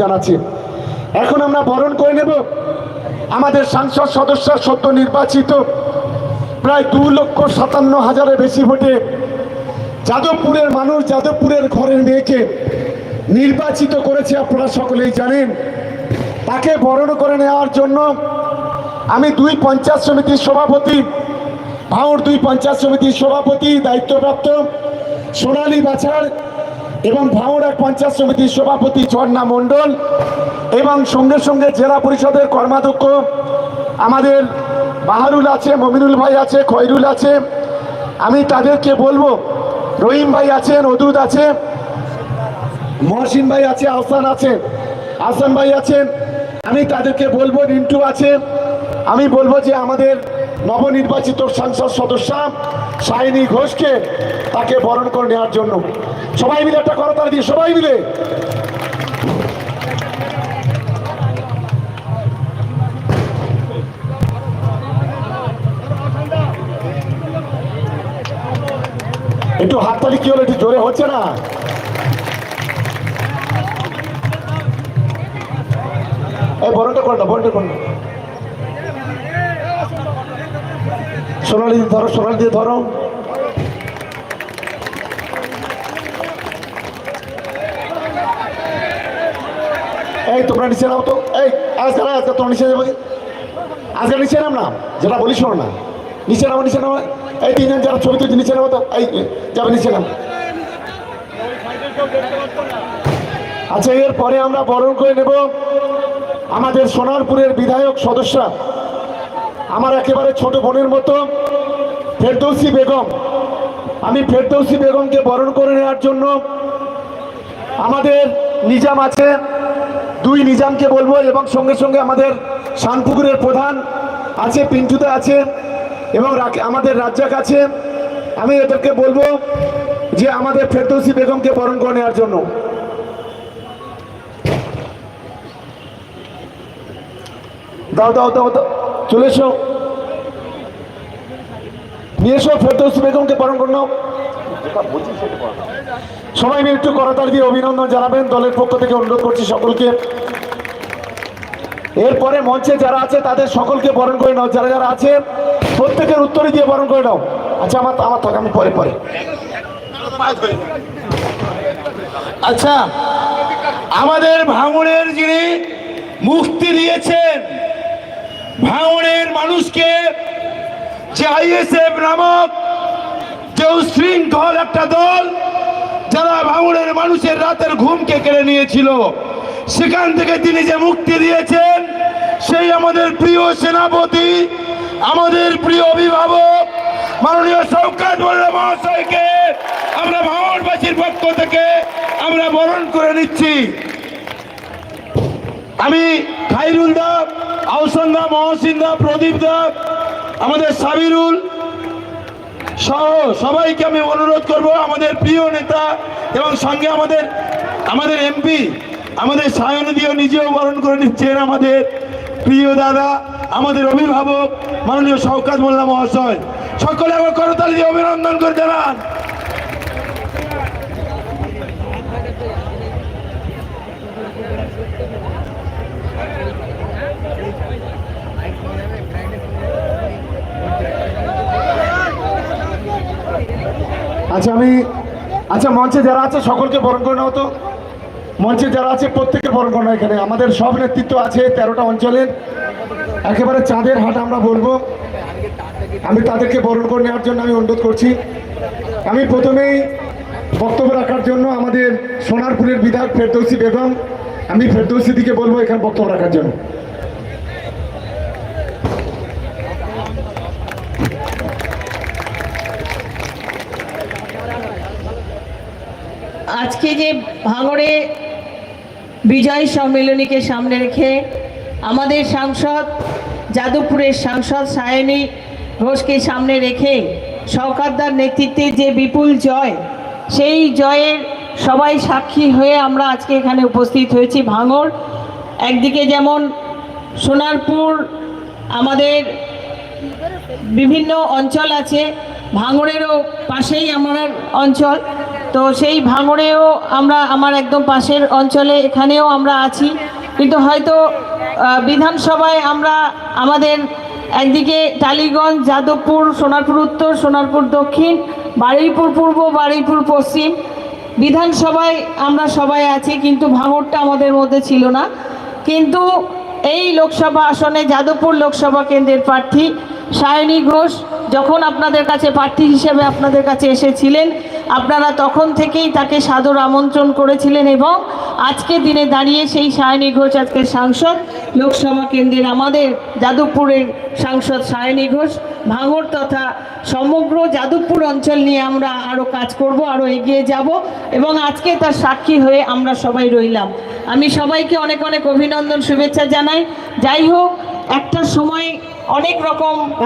জানাচ্ছি। এখন আমরা বরণ করে নেব। আমাদের সাংসদ সদস্য সদ্য নির্বাচিত। প্রায় দু লক্ষ সাতান্ন হাজারের বেশি ভোটে যাদবপুরের মানুষ যাদবপুরের ঘরের মেয়েকে নির্বাচিত করেছে আপনারা সকলেই জানেন। তাকে বরণ করে নেওয়ার জন্য আমি দুই পঞ্চায়েত সমিতির সভাপতি, ভাঙড় দুই পঞ্চায়েত সমিতির সভাপতি, দায়িত্বপ্রাপ্ত সোনালী বাছার এবং ভাঙড় পঞ্চায়েত সমিতির সভাপতি ঝর্ণা মণ্ডল এবং সঙ্গে সঙ্গে জেলা পরিষদের কর্মাধ্যক্ষ আমাদের বাহারুল আছে, মমিনুল ভাই আছে, খয়রুল আছে। আমি তাদেরকে বলব, রহিম ভাই আছেন অদুদ আছে, মহসিন ভাই আছে, আহসান আছে, আহসান ভাই আছেন। আমি তাদেরকে বলব, রিন্টু আছে। আমি বলব যে আমাদের নবনির্বাচিত সংসদ সদস্য সাইনি ঘোষকে তাকে বরণ করে নেওয়ার জন্য। সবাই মিলে একটা করতাল দিয়ে, সবাই মিলে। একটু হাততালি কি হলো? একটু জোরে হচ্ছে না? বরণটা করো না, বরণটা করো না। সোনালি দিয়ে ধরো, সোনালি দিয়ে ধরো। এই, তোমরা নিচে নাও তো। এই, আজকে আজকে তোমরা নিচে যাবে আজকে নিচে নাম না, যেটা বলি শোনো না। নিচে নামো নিচে নামো। এই তিনজন যারা ছবি তুলছে, নিচে নামো তো। এই, যাবে, নিচে নাম। আচ্ছা এরপরে আমরা বরণ করে নেব আমাদের সোনারপুরের বিধায়ক সদস্য আমার একেবারে ছোট বোনের মতো ফেরদৌসি বেগম। আমি ফেরদৌসি বেগমকে বরণ করে নেওয়ার জন্য আমাদের নিজাম আছে, দুই নিজামকে বলব এবং সঙ্গে সঙ্গে আমাদের শানপুকুরের প্রধান আছে, পিন্টুদা আছে এবং আমাদের রাজ্জাক আছে। আমি এদেরকে বলব যে আমাদের ফেরদৌসি বেগমকে বরণ করে নেওয়ার জন্য। দাও দাও দাও দাও, চলে এসো। নিয়ে এসো ফেরদৌসি বেগমকে বরণ করে নাও। সবাই একটু করতাল দিয়ে অভিনন্দন জানাবেন, দলের পক্ষ থেকে অনুরোধ করছি সকলকে। এরপরে মঞ্চে যারা আছে, তাদের সকলকে বরণ করে নাও। যারা যারা আছে, প্রত্যেকের উত্তরে দিয়ে বরণ করে নাও। আচ্ছা আমার আমার থাক, আমি পরে পরে। আচ্ছা আমাদের ভাঙনের যিনি মুক্তি দিয়েছেন ভাঙড়ের মানুষকে যে আইএসএফ নামক যে উশৃঙ্খল একটা দল যারা ভাঙড়ের মানুষের রাতের ঘুমকে কেড়ে নিয়েছিল, সেখান থেকে তিনি যে মুক্তি দিয়েছেন, সেই আমাদের প্রিয় সেনাপতি, আমাদের প্রিয় অভিভাবক, মাননীয় মোল্লা মহাশয়কে আমরা ভাঙড়বাসীর পক্ষ থেকে আমরা বরণ করে নিচ্ছি। আমি খাইরুল দা আহসান দা মহসিন দা, প্রদীপ দা আমাদের সাবিরুল সহ সবাইকে আমি অনুরোধ করব, আমাদের প্রিয় নেতা এবং সঙ্গে আমাদের আমাদের এমপি আমাদের সায়নদীয় নিজেও বরণ করে নিচ্ছেন আমাদের প্রিয় দাদা, আমাদের অভিভাবক, মাননীয় শওকাত মোল্লা মহাশয়। সকলে আমার করতালি দিয়ে অভিনন্দন করে জানান। আচ্ছা আমি আচ্ছা মঞ্চে যারা আছে, সকলকে বরণ করে নাও তো। মঞ্চে যারা আছে প্রত্যেকের বরণ করে এখানে। আমাদের সব নেতৃত্ব আছে তেরোটা অঞ্চলের। একেবারে চাঁদের হাট আমরা বলব। আমি তাদেরকে বরণ করে নেওয়ার জন্য আমি অনুরোধ করছি। আমি প্রথমেই বক্তব্য রাখার জন্য আমাদের সোনারপুরের বিধায়ক ফেরদৌসি বেগম, আমি ফেরদৌসি দিকে বলব এখানে বক্তব্য রাখার জন্য। আজকে যে ভাঙড়ে বিজয় সম্মেলনীকে সামনে রেখে আমাদের সাংসদ, যাদবপুরের সাংসদ সায়নী ঘোষকে সামনে রেখে সরকারদার নেতৃত্বে যে বিপুল জয়, সেই জয়ের সবাই সাক্ষী হয়ে আমরা আজকে এখানে উপস্থিত হয়েছি ভাঙড়। একদিকে যেমন সোনারপুর আমাদের বিভিন্ন অঞ্চল আছে, ভাঙড়েরও পাশেই আমার অঞ্চল। তো সেই ভাঙড়েও আমরা আমার একদম পাশের অঞ্চলে এখানেও আমরা আছি। কিন্তু হয়তো বিধানসভায় আমরা আমাদের একদিকে টালিগঞ্জ, যাদবপুর, সোনারপুর উত্তর, সোনারপুর দক্ষিণ, বারুইপুর পূর্ব, বারুইপুর পশ্চিম। বিধানসভায় আমরা সবাই আছি, কিন্তু ভাঙড়টা আমাদের মধ্যে ছিল না। কিন্তু এই লোকসভা আসনে, যাদবপুর লোকসভা কেন্দ্রের প্রার্থী সায়নী ঘোষ যখন আপনাদের কাছে প্রার্থী হিসেবে আপনাদের কাছে এসেছিলেন, আপনারা তখন থেকেই তাকে সাদর আমন্ত্রণ করেছিলেন এবং আজকে দিনে দাঁড়িয়ে সেই সায়নী ঘোষ আজকে সাংসদ, লোকসভা কেন্দ্রের আমাদের যাদবপুরের সাংসদ সায়নী ঘোষ, ভাঙর তথা সমগ্র যাদবপুর অঞ্চল নিয়ে আমরা আরও কাজ করব আরও এগিয়ে যাব এবং আজকে তার সাক্ষী হয়ে আমরা সবাই রইলাম। আমি সবাইকে অনেক অনেক অভিনন্দন, শুভেচ্ছা জানাই। যাই হোক, একটা সময় অনেক রকম